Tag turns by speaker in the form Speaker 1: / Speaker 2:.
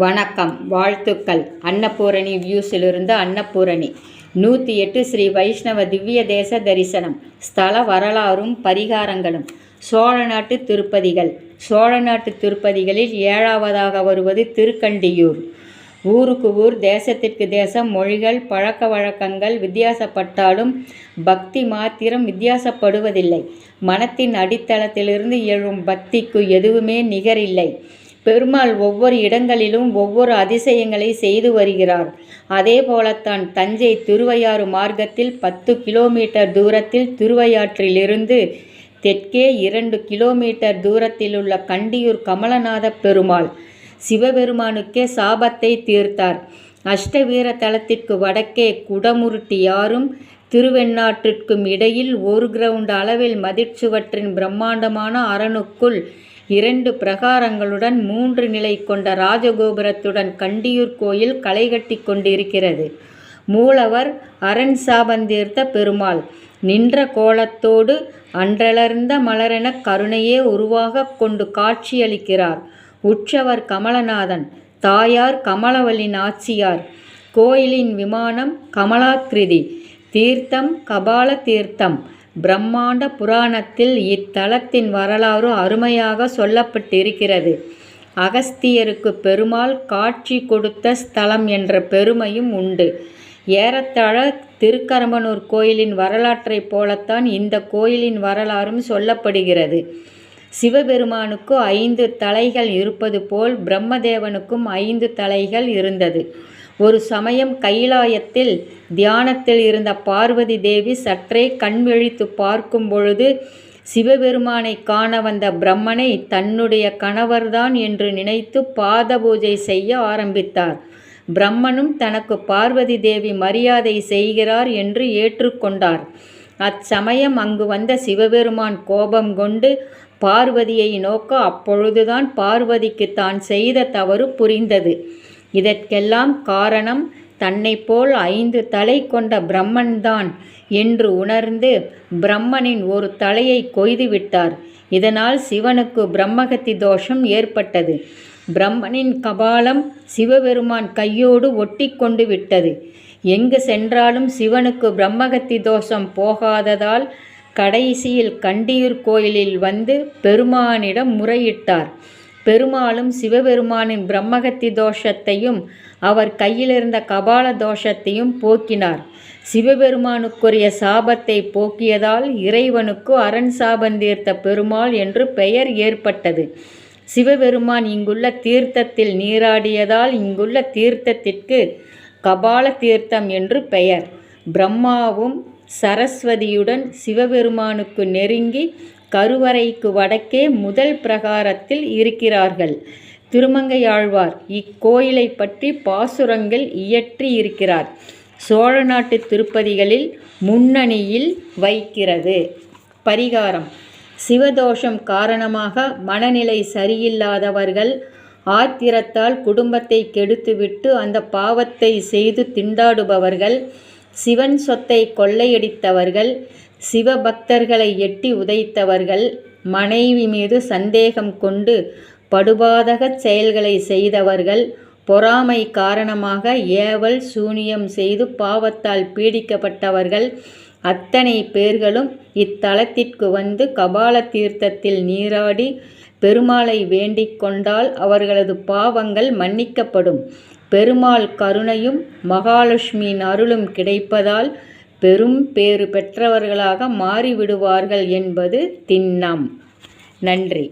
Speaker 1: வணக்கம் வாழ்த்துக்கள். அன்னபூரணி வியூஸிலிருந்து அன்னபூரணி. நூற்றி எட்டு ஸ்ரீ வைஷ்ணவ திவ்ய தேச தரிசனம். ஸ்தல வரலாறும் பரிகாரங்களும். சோழ நாட்டு திருப்பதிகள். சோழ நாட்டு திருப்பதிகளில் ஏழாவதாக வருவது திருக்கண்டியூர். ஊருக்கு ஊர் தேசத்திற்கு தேசம் மொழிகள் பழக்க வழக்கங்கள் வித்தியாசப்பட்டாலும் பக்தி மாத்திரம் வித்தியாசப்படுவதில்லை. மனத்தின் அடித்தளத்திலிருந்து எழும் பக்திக்கு எதுவுமே நிகரில்லை. பெருமாள் ஒவ்வொரு இடங்களிலும் ஒவ்வொரு அதிசயங்களை செய்து வருகிறார். அதே போலத்தான் தஞ்சை திருவையாறு மார்க்கத்தில் பத்து கிலோமீட்டர் தூரத்தில் திருவையாற்றிலிருந்து தெற்கே இரண்டு கிலோமீட்டர் தூரத்தில் உள்ள கண்டியூர் கமலநாத பெருமாள் சிவபெருமானுக்கே சாபத்தை தீர்த்தார். அஷ்டவீர தலத்திற்கு வடக்கே குடமுருட்டி யாரும் திருவெண்ணாற்றிற்கும் இடையில் ஒரு கிரவுண்ட் அளவில் மதிர்ச்சுவற்றின் பிரம்மாண்டமான அரணுக்குள் இரண்டு பிரகாரங்களுடன் மூன்று நிலை கொண்ட ராஜகோபுரத்துடன் கண்டியூர் கோயில் களைகட்டி கொண்டிருக்கிறது. மூலவர் அரண் சாபந்தீர்த்த பெருமாள். நின்ற கோலத்தோடு அன்றளர்ந்த மலரென கருணையே உருவாக கொண்டு காட்சியளிக்கிறார். உற்சவர் கமலநாதன் தாயார் கமலவல்லி நாச்சியார் கோயிலின் விமானம் கமலாக்கிருதி. தீர்த்தம் கபால தீர்த்தம் பிரம்மாண்ட புராணத்தில் இத்தலத்தின் வரலாறு அருமையாக சொல்லப்பட்டிருக்கிறது. அகஸ்தியருக்கு பெருமாள் காட்சி கொடுத்த ஸ்தலம் என்ற பெருமையும் உண்டு. ஏறத்தாழ திருக்கரம்பனூர் கோயிலின் வரலாற்றைப் போலத்தான் இந்த கோயிலின் வரலாறும் சொல்லப்படுகிறது. சிவபெருமானுக்கு ஐந்து தலைகள் இருப்பது போல் பிரம்மதேவனுக்கும் ஐந்து தலைகள் இருந்தது. ஒரு சமயம் கைலாயத்தில் தியானத்தில் இருந்த பார்வதி தேவி சற்றே கண்விழித்து பார்க்கும் பொழுது சிவபெருமானை காண வந்த பிரம்மனை தன்னுடைய கணவர்தான் என்று நினைத்து பாத பூஜை செய்ய ஆரம்பித்தார். பிரம்மனும் தனக்கு பார்வதி தேவி மரியாதை செய்கிறார் என்று ஏற்றுக்கொண்டார். அச்சமயம் அங்கு வந்த சிவபெருமான் கோபம் கொண்டு பார்வதியை நோக்க அப்பொழுதுதான் பார்வதிக்கு தான் செய்த தவறு புரிந்தது. இதற்கெல்லாம் காரணம் தன்னை போல் ஐந்து தலை கொண்ட பிரம்மன்தான் என்று உணர்ந்து பிரம்மனின் ஒரு தலையை கொய்துவிட்டார் இதனால் சிவனுக்கு பிரம்மகத்தி தோஷம் ஏற்பட்டது. பிரம்மனின் கபாலம் சிவபெருமான் கையோடு ஒட்டி கொண்டு விட்டது. எங்கு சென்றாலும் சிவனுக்கு பிரம்மகத்தி தோஷம் போகாததால் கடைசியில் கண்டியூர் கோயிலில் வந்து பெருமானிடம் முறையிட்டார். பெருமாளும் சிவபெருமானின் பிரம்மகத்தி தோஷத்தையும் அவர் கையிலிருந்த கபால தோஷத்தையும் போக்கினார். சிவபெருமானுக்குரிய சாபத்தை போக்கியதால் இறைவனுக்கு அரண் சாபம் தீர்த்த பெருமாள் என்று பெயர் ஏற்பட்டது. சிவபெருமான் இங்குள்ள தீர்த்தத்தில் நீராடியதால் இங்குள்ள தீர்த்தத்திற்கு கபால தீர்த்தம் என்று பெயர். பிரம்மாவும் சரஸ்வதியுடன் சிவபெருமானுக்கு நெருங்கி கருவறைக்கு வடக்கே முதல் பிரகாரத்தில் இருக்கிறார்கள். திருமங்கையாழ்வார் இக்கோயிலை பற்றி பாசுரங்கள் இயற்றி இருக்கிறார். சோழ நாட்டு திருப்பதிகளில் முன்னணியில் வைக்கிறது. பரிகாரம். சிவதோஷம் காரணமாக மனநிலை சரியில்லாதவர்கள் ஆத்திரத்தால் குடும்பத்தை கெடுத்துவிட்டு அந்த பாவத்தை செய்து திண்டாடுபவர்கள் சிவன் சொத்தை கொள்ளையடித்தவர்கள் சிவபக்தர்களை எட்டி உதைத்தவர்கள் மனைவி மீது சந்தேகம் கொண்டு படுபாதகச் செயல்களை செய்தவர்கள் பொறாமை காரணமாக ஏவல் சூனியம் செய்து பாவத்தால் பீடிக்கப்பட்டவர்கள் அத்தனை பேர்களும் இத்தலத்திற்கு வந்து கபால தீர்த்தத்தில் நீராடி பெருமாளை வேண்டிக் கொண்டால் அவர்களது பாவங்கள் மன்னிக்கப்படும். பெருமாள் கருணையும் மகாலட்சுமியின் அருளும் கிடைப்பதால் பெரும் பேறு பெற்றவர்களாக மாறிவிடுவார்கள் என்பது திண்ணம். நன்றி.